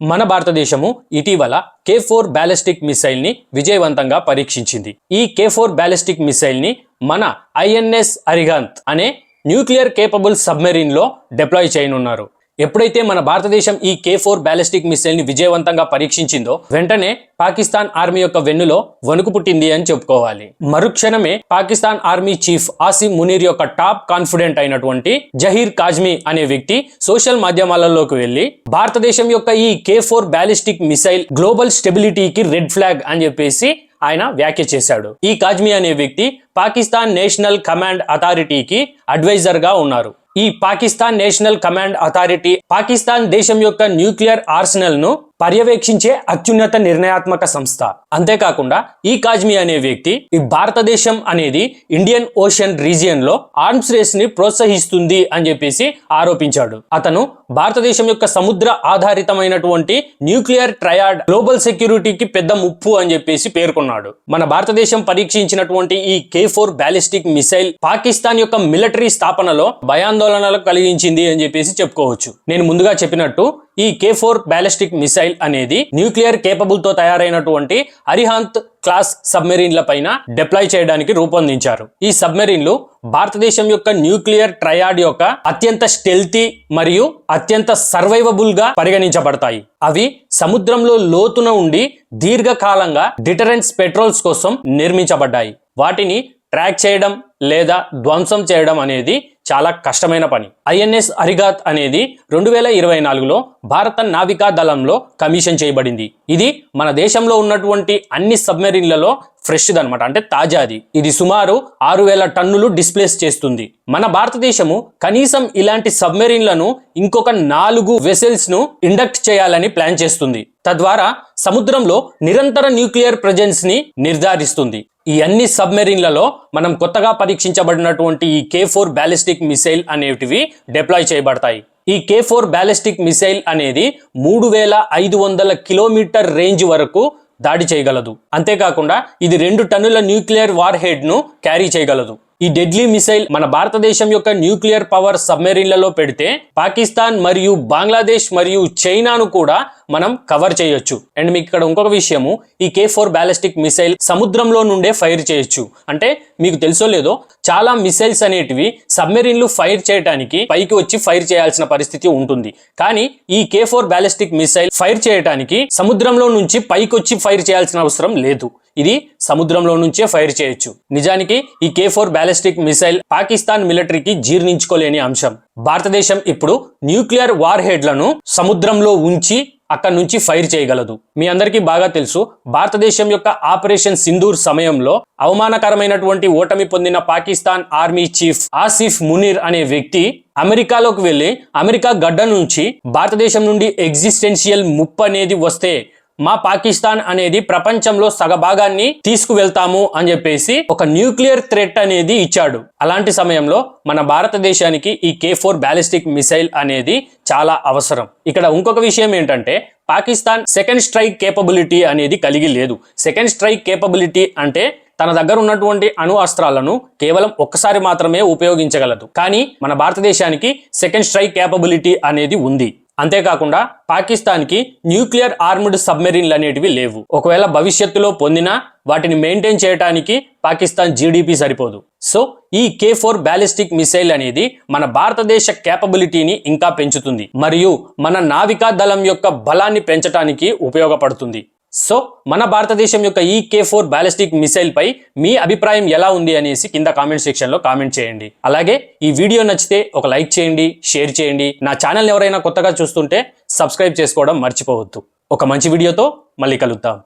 మన భారతదేశము ఇటీవల కే ఫోర్ బ్యాలిస్టిక్ మిసైల్ని విజయవంతంగా పరీక్షించింది. ఈ కే ఫోర్ బ్యాలిస్టిక్ మిసైల్ని మన ఐఎన్ఎస్ అరిగంత్ అనే న్యూక్లియర్ కేపబుల్ సబ్మెరీన్లో డిప్లాయ్ చేయనున్నారు. ఎప్పుడైతే మన భారతదేశం ఈ కే ఫోర్ బ్యాలిస్టిక్ మిసైల్ని విజయవంతంగా పరీక్షించిందో వెంటనే పాకిస్తాన్ ఆర్మీ యొక్క వెన్నులో వణుకు పుట్టింది అని చెప్పుకోవాలి. మరుక్షణమే పాకిస్తాన్ ఆర్మీ చీఫ్ ఆసిమ్ మునీర్ యొక్క టాప్ కాన్ఫిడెంట్ అయినటువంటి జహీర్ కాజ్మీ అనే వ్యక్తి సోషల్ మాధ్యమాలలోకి వెళ్ళి భారతదేశం యొక్క ఈ K four ballistic missile global స్టెబిలిటీకి red flag అని చెప్పేసి ఆయన వ్యాఖ్య చేశాడు. ఈ కాజ్మీ అనే వ్యక్తి పాకిస్తాన్ నేషనల్ కమాండ్ అథారిటీకి అడ్వైజర్గా ఉన్నారు. ఈ Pakistan national command authority Pakistan దేశం యొక్క న్యూక్లియర్ ఆర్సనల్ను పర్యవేక్షించే అత్యున్నత నిర్ణయాత్మక సంస్థ. అంతేకాకుండా ఈ కాజ్మీ అనే వ్యక్తి ఈ భారతదేశం అనేది ఇండియన్ ఓషన్ రీజియన్లో ఆర్మ్స్ రేస్ని ప్రోత్సహిస్తుంది అని చెప్పేసి ఆరోపించాడు. అతను భారతదేశం యొక్క సముద్ర ఆధారితమైనటువంటి న్యూక్లియర్ ట్రయాడ్ గ్లోబల్ సెక్యూరిటీకి పెద్ద ముప్పు అని చెప్పేసి పేర్కొన్నాడు. మన భారతదేశం పరీక్షించినటువంటి ఈ K four ballistic missile Pakistan యొక్క మిలిటరీ స్థాపనలో భయాందోళనలు కలిగించింది అని చెప్పేసి చెప్పుకోవచ్చు. నేను ముందుగా చెప్పినట్టు ఈ కే ఫోర్ బ్యాలిస్టిక్ మిసైల్ అనేది న్యూక్లియర్ కేపబుల్తో తయారైనటువంటి అరిహాంత్ క్లాస్ సబ్మెరీన్ల పైన డిప్లాయ్ చేయడానికి రూపొందించారు. ఈ సబ్మెరీన్లు భారతదేశం యొక్క న్యూక్లియర్ ట్రయాడ్ యొక్క అత్యంత స్టెల్తీ మరియు అత్యంత సర్వైవబుల్గా పరిగణించబడతాయి. అవి సముద్రంలో లోతున ఉండి దీర్ఘకాలంగా డిటరెన్స్ పెట్రోల్స్ కోసం నిర్మించబడ్డాయి. వాటిని ట్రాక్ చేయడం లేదా ధ్వంసం చేయడం అనేది చాలా కష్టమైన పని. ఐఎన్ఎస్ అరిగాత్ అనేది రెండు వేల ఇరవై నాలుగులో భారత నావికా దళంలో కమిషన్ చేయబడింది. ఇది మన దేశంలో ఉన్నటువంటి అన్ని సబ్మెరీన్లలో ఫ్రెష్ అనమాట అంటే తాజాది. ఇది సుమారు ఆరు వేల టన్నులు డిస్ప్లేస్ చేస్తుంది. మన భారతదేశము కనీసం ఇలాంటి సబ్మెరీన్లను ఇంకొక నాలుగు వెసెల్స్ను ఇండక్ట్ చేయాలని ప్లాన్ చేస్తుంది. తద్వారా సముద్రంలో నిరంతర న్యూక్లియర్ ప్రజెన్స్ని నిర్ధారిస్తుంది. ఈ అన్ని సబ్మెరీన్లలో మనం కొత్తగా పరీక్షించబడినటువంటి ఈ కే ఫోర్ బ్యాలిస్టిక్ మిసైల్ అనేటివి డిప్లాయ్ చేయబడతాయి. ఈ కే ఫోర్ బ్యాలిస్టిక్ మిసైల్ అనేది మూడు వేల ఐదు వందల కిలోమీటర్ రేంజ్ వరకు దాడి చేయగలదు. అంతేకాకుండా ఇది రెండు టన్నుల న్యూక్లియర్ వార్ హెడ్ను క్యారీ చేయగలదు. ఈ డెడ్లీ మిసైల్ మన భారతదేశం యొక్క న్యూక్లియర్ పవర్ సబ్మెరీన్లలో పెడితే పాకిస్తాన్ మరియు బంగ్లాదేశ్ మరియు చైనాను కూడా మనం కవర్ చేయొచ్చు. అండ్ మీకు ఇక్కడ ఇంకొక విషయము ఈ కే ఫోర్ బ్యాలిస్టిక్ మిసైల్ సముద్రంలో నుండే ఫైర్ చేయొచ్చు. అంటే మీకు తెలుసో లేదో చాలా మిసైల్స్ అనేటివి సబ్మెరీన్లు ఫైర్ చేయడానికి పైకి వచ్చి ఫైర్ చేయాల్సిన పరిస్థితి ఉంటుంది. కానీ ఈ K four ballistic missile fire చేయడానికి సముద్రంలో నుంచి పైకి వచ్చి ఫైర్ చేయాల్సిన అవసరం లేదు. ఇది సముద్రంలో నుంచే ఫైర్ చేయొచ్చు. నిజానికి ఈ K four ballistic missile Pakistan మిలిటరీకి జీర్ణించుకోలేని అంశం. భారతదేశం ఇప్పుడు న్యూక్లియర్ వార్ హెడ్లను సముద్రంలో ఉంచి అక్కడి నుంచి ఫైర్ చేయగలదు. మీ అందరికీ బాగా తెలుసు భారతదేశం యొక్క ఆపరేషన్ సింధూర్ సమయంలో అవమానకరమైనటువంటి ఓటమి పొందిన పాకిస్తాన్ ఆర్మీ చీఫ్ ఆసిఫ్ మునీర్ అనే వ్యక్తి అమెరికాలోకి వెళ్ళి అమెరికా గడ్డ నుంచి భారతదేశం నుండి ఎగ్జిస్టెన్షియల్ ముప్పు అనేది వస్తే మా పాకిస్తాన్ అనేది ప్రపంచంలో సగభాగాన్ని తీసుకువెళ్తాము అని చెప్పేసి ఒక న్యూక్లియర్ థ్రెట్ అనేది ఇచ్చాడు. అలాంటి సమయంలో మన భారతదేశానికి ఈ కే ఫోర్ బ్యాలిస్టిక్ మిసైల్ అనేది చాలా అవసరం. ఇక్కడ ఇంకొక విషయం ఏంటంటే పాకిస్తాన్ సెకండ్ స్ట్రైక్ కేపబిలిటీ అనేది కలిగి లేదు. సెకండ్ స్ట్రైక్ కేపబిలిటీ అంటే తన దగ్గర ఉన్నటువంటి అణు అస్త్రాలను కేవలం ఒక్కసారి మాత్రమే ఉపయోగించగలదు. కానీ మన భారతదేశానికి సెకండ్ స్ట్రైక్ కేపబిలిటీ అనేది ఉంది. అంతేకాకుండా పాకిస్తాన్కి న్యూక్లియర్ ఆర్మ్డ్ సబ్మెరీన్లు అనేటివి లేవు. ఒకవేళ భవిష్యత్తులో పొందినా వాటిని మెయింటైన్ చేయడానికి పాకిస్తాన్ జీడిపి సరిపోదు. సో ఈ కే ఫోర్ బ్యాలిస్టిక్ మిసైల్ అనేది మన భారతదేశ కేపబిలిటీని ఇంకా పెంచుతుంది. మరియు మన నావికా దళం యొక్క బలాన్ని పెంచడానికి ఉపయోగపడుతుంది. సో మన భారతదేశం యొక్క ఈ కే ఫోర్ బ్యాలిస్టిక్ మిసైల్ పై మీ అభిప్రాయం ఎలా ఉంది అనేసి కింద కామెంట్ సెక్షన్లో కామెంట్ చేయండి. అలాగే ఈ వీడియో నచ్చితే ఒక లైక్ చేయండి షేర్ చేయండి. నా ఛానల్ ఎవరైనా కొత్తగా చూస్తుంటే సబ్స్క్రైబ్ చేసుకోవడం మర్చిపోవద్దు. ఒక మంచి వీడియోతో మళ్ళీ కలుద్దాం.